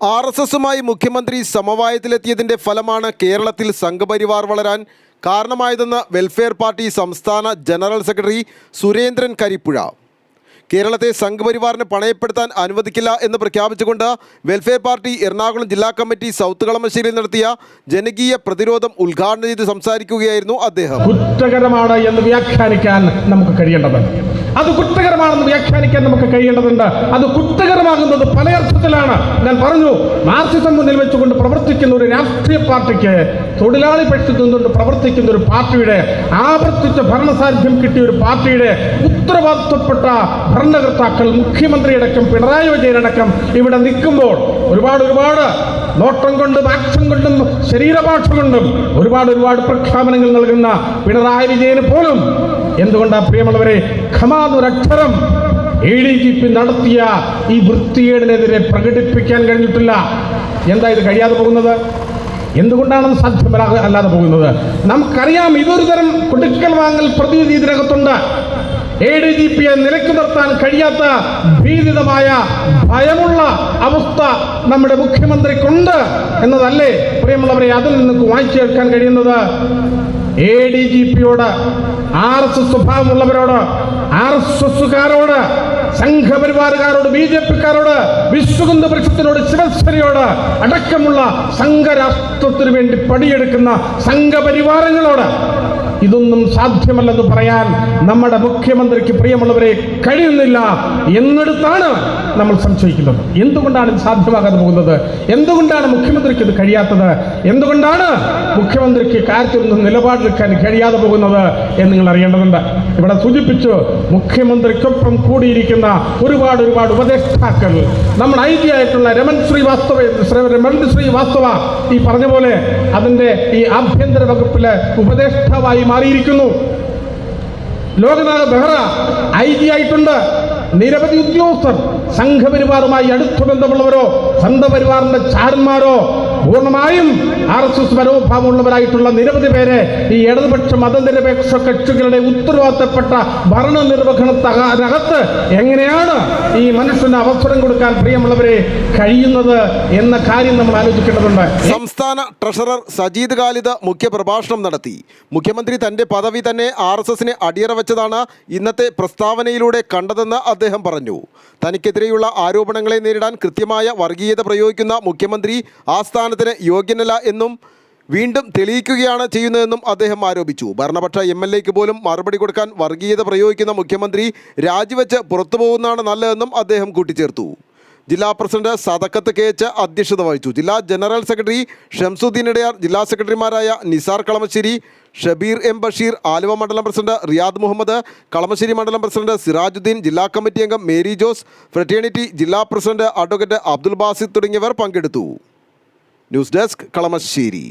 R S എസുമായി മുഖ്യമന്ത്രി സമവായത്തിലെത്തിയതിന്റെ ഫലമാണ് കേരളത്തിൽ സംഘപരിവാർ വളരാൻ കാരണമായതെന്ന് വെൽഫെയർ പാർട്ടി സംസ്ഥാന ജനറൽ സെക്രട്ടറി സുരേന്ദ്രൻ കരിപ്പുഴ. കേരളത്തെ സംഘപരിവാറിന് പണയപ്പെടുത്താൻ അനുവദിക്കില്ല എന്ന് പ്രഖ്യാപിച്ചുകൊണ്ട് വെൽഫെയർ പാർട്ടി എറണാകുളം ജില്ലാ കമ്മിറ്റി സൗത്ത് കളമശ്ശേരിയിൽ നടത്തിയ ജനകീയ പ്രതിരോധം ഉദ്ഘാടനം ചെയ്ത് സംസാരിക്കുകയായിരുന്നു അദ്ദേഹം. കുറ്റകരമാണ് എന്ന് വ്യാഖ്യാനിക്കാൻ നമുക്ക് കഴിയേണ്ടതുണ്ട്. അത് കുറ്റകരമാണെന്ന് വ്യാഖ്യാനിക്കാൻ നമുക്ക് കഴിയേണ്ടതുണ്ട്. അത് കുറ്റകരമാകുന്നത് പല അർത്ഥത്തിലാണ്. ഞാൻ പറഞ്ഞു മാർക്സിസം മുന്നിൽ വെച്ചുകൊണ്ട് പ്രവർത്തിക്കുന്ന ഒരു രാഷ്ട്രീയ പാർട്ടിക്ക് തൊഴിലാളി പക്ഷത്തു നിന്നുകൊണ്ട് പ്രവർത്തിക്കുന്ന ഒരു പാർട്ടിയുടെ ആവർത്തിച്ച ഭരണസാന്നിധ്യം കിട്ടിയ ഒരു പാർട്ടിയുടെ ഉത്തരവാദിത്വപ്പെട്ട ഭരണകർത്താക്കൾ മുഖ്യമന്ത്രിയടക്കം പിണറായി വിജയനടക്കം ഇവിടെ നിൽക്കുമ്പോൾ ഒരുപാട് ഒരുപാട് നോട്ടം കൊണ്ടും ആക്ഷൻ കൊണ്ടും ശരീരഭാഷ കൊണ്ടും ഒരുപാട് ഒരുപാട് പ്രഖ്യാപനങ്ങൾ നൽകുന്ന പിണറായി വിജയന് പോലും എന്തുകൊണ്ടാ പ്രിയമുള്ളവരെ ഖമാന്നൊരക്ഷരം എ ഡി ജി പി നടത്തിയ ഈ വൃത്തികേടിനെതിരെ പ്രകടിപ്പിക്കാൻ കഴിഞ്ഞിട്ടില്ല. എന്താ ഇത് കഴിയാതെ പോകുന്നത്? എന്തുകൊണ്ടാണ് സാധ്യമല്ല അല്ലാതെ പോകുന്നത്? നമുക്കറിയാം ഇതൊരു തരം കൊടുക്കൽ വാങ്ങൽ പ്രതിവിധി ഇതിനകത്തുണ്ട്. എ ഡി ജി പിയെ നിലയ്ക്ക് നിർത്താൻ കഴിയാത്ത ഭീതിതമായ ഭയമുള്ള അവസ്ഥ നമ്മുടെ മുഖ്യമന്ത്രിക്കുണ്ട് എന്നതല്ലേ പ്രിയമുള്ളവരെ അതിൽ നിന്ന് വായിച്ചെടുക്കാൻ കഴിയുന്നത്? എ ഡി ജി പിയോട് ആർ എസ് എസ് സ്വഭാവമുള്ളവരോട് ആർ എസ് എസുകാരോട് സംഘപരിവാറുകാരോട് ബി ജെ പിക്കാരോട് വിശ്വകുന്ദ പരിഷത്തിനോട് ശിവസേനയോട് അടക്കമുള്ള സംഘരാഷ്ട്രത്തിനു വേണ്ടി പടിയെടുക്കുന്ന സംഘപരിവാരങ്ങളോട് ഇതൊന്നും സാധ്യമല്ലെന്ന് പറയാൻ നമ്മുടെ മുഖ്യമന്ത്രിക്ക് പ്രിയമുള്ളവരെ കഴിയുന്നില്ല. എന്നിടത്താണ് നമ്മൾ സംശയിക്കുന്നത്. എന്തുകൊണ്ടാണ് ഇത് സാധ്യമാകാതെ പോകുന്നത്? എന്തുകൊണ്ടാണ് മുഖ്യമന്ത്രിക്ക് ഇത് കഴിയാത്തത്? എന്തുകൊണ്ടാണ് മുഖ്യമന്ത്രിക്ക് കാര്യത്തിൽ നിന്നും നിലപാടെടുക്കാൻ കഴിയാതെ പോകുന്നത് എന്ന് നിങ്ങൾ അറിയേണ്ടതുണ്ട്. ഇവിടെ സൂചിപ്പിച്ചു മുഖ്യമന്ത്രിക്കൊപ്പം കൂടിയിരിക്കുന്ന ഒരുപാട് ഒരുപാട് ഉപദേഷ്ടാക്കൾ. നമ്മൾ ഐ ജി ആയിട്ടുള്ള രമൺ ശ്രീവാസ്തവ ശ്രീ- രമൺ ശ്രീവാസ്തവ ഈ പറഞ്ഞ പോലെ അതിന്റെ ഈ ആഭ്യന്തര വകുപ്പിലെ ഉപദേഷ്ടാവായി മാറിയിരിക്കുന്നു. ലോകനാഥ് ബെഹ്റ ഐ ജി ആയിട്ടുണ്ട്. നിരവധി ഉദ്യോഗസ്ഥർ സംഘപരിവാറുമായി അടുത്ത ബന്ധമുള്ളവരോ സംഘപരിവാറിന്റെ ചാരന്മാരോ പൂർണമായും ആർ എസ് എസ് മനോഭാവമുള്ളവരായിട്ടുള്ള നിരവധി പേരെ ഈ ഇടതുപക്ഷ മതനിരപേക്ഷ കക്ഷികളുടെ ഉത്തരവാദിത്തപ്പെട്ട ഭരണനിർവഹണത്തകത്ത് എങ്ങനെയാണ് ഈ മനുഷ്യന് അവസരം കൊടുക്കാൻ പ്രിയമുള്ളവരെ കഴിയുന്നത് എന്ന കാര്യം നമ്മൾ ആലോചിക്കേണ്ടതുണ്ട്. സംസ്ഥാന ട്രഷറർ സജീദ് ഖാലിദ് മുഖ്യപ്രഭാഷണം നടത്തി. മുഖ്യമന്ത്രി തന്റെ പദവി തന്നെ ആർ എസ് എസിനെ അടിയറ വെച്ചതാണ് ഇന്നത്തെ പ്രസ്താവനയിലൂടെ കണ്ടതെന്ന് അദ്ദേഹം പറഞ്ഞു. തനിക്കെതിരെയുള്ള ആരോപണങ്ങളെ നേരിടാൻ കൃത്യമായ വർഗീയത പ്രയോഗിക്കുന്ന മുഖ്യമന്ത്രി ആ സ്ഥാനത്തിന് യോഗ്യനല്ല എന്നും വീണ്ടും തെളിയിക്കുകയാണ് ചെയ്യുന്നതെന്നും അദ്ദേഹം ആരോപിച്ചു. ഭരണപക്ഷ എം എൽ എക്ക് പോലും മറുപടി കൊടുക്കാൻ വർഗീയത പ്രയോഗിക്കുന്ന മുഖ്യമന്ത്രി രാജിവെച്ച് പുറത്തു പോകുന്നതാണ് നല്ലതെന്നും അദ്ദേഹം കൂട്ടിച്ചേർത്തു. ജില്ലാ പ്രസിഡന്റ് സദക്കത്ത് കെ എച്ച് അധ്യക്ഷത വഹിച്ചു. ജില്ലാ ജനറൽ സെക്രട്ടറി ഷംസുദ്ദീൻ ഇടയാർ ജില്ലാ സെക്രട്ടറിമാരായ നിസാർ കളമശ്ശേരി ഷബീർ എം ബഷീർ ആലുവ മണ്ഡലം പ്രസിഡന്റ് റിയാദ് മുഹമ്മദ് കളമശ്ശേരി മണ്ഡലം പ്രസിഡന്റ് സിറാജുദ്ദീൻ ജില്ലാ കമ്മിറ്റി അംഗം മേരി ജോസ് ഫ്രറ്റേണിറ്റി ജില്ലാ പ്രസിഡന്റ് അഡ്വക്കേറ്റ് അബ്ദുൽ ബാസിദ് തുടങ്ങിയവർ പങ്കെടുത്തു. News desk Kalamassery.